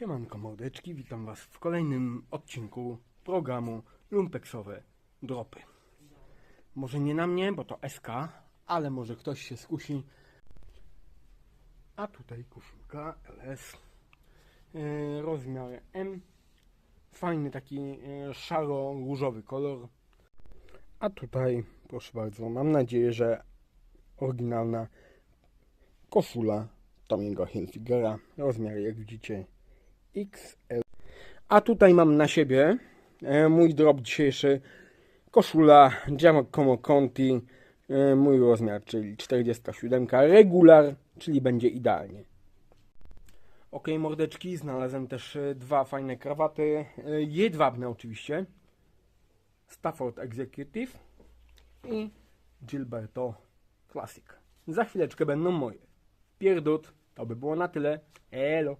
Siemanko mordeczki, witam was w kolejnym odcinku programu Lumpeksowe Dropy. Może nie na mnie, bo to SK, ale może ktoś się skusi. A tutaj koszulka LS, e, rozmiar M, fajny taki e, szaro-różowy kolor. A tutaj, proszę bardzo, mam nadzieję, że oryginalna koszula Tomiego Hilfigera, rozmiar jak widzicie XL. A tutaj mam na siebie e, mój drop dzisiejszy, koszula Giacomo Conti, e, mój rozmiar, czyli 47, regular, czyli będzie idealnie. Ok, mordeczki, znalazłem też e, dwa fajne krawaty, jedwabne oczywiście, Stafford Executive i Gilberto Classic. Za chwileczkę będą moje. Pierdut, to by było na tyle. Elo.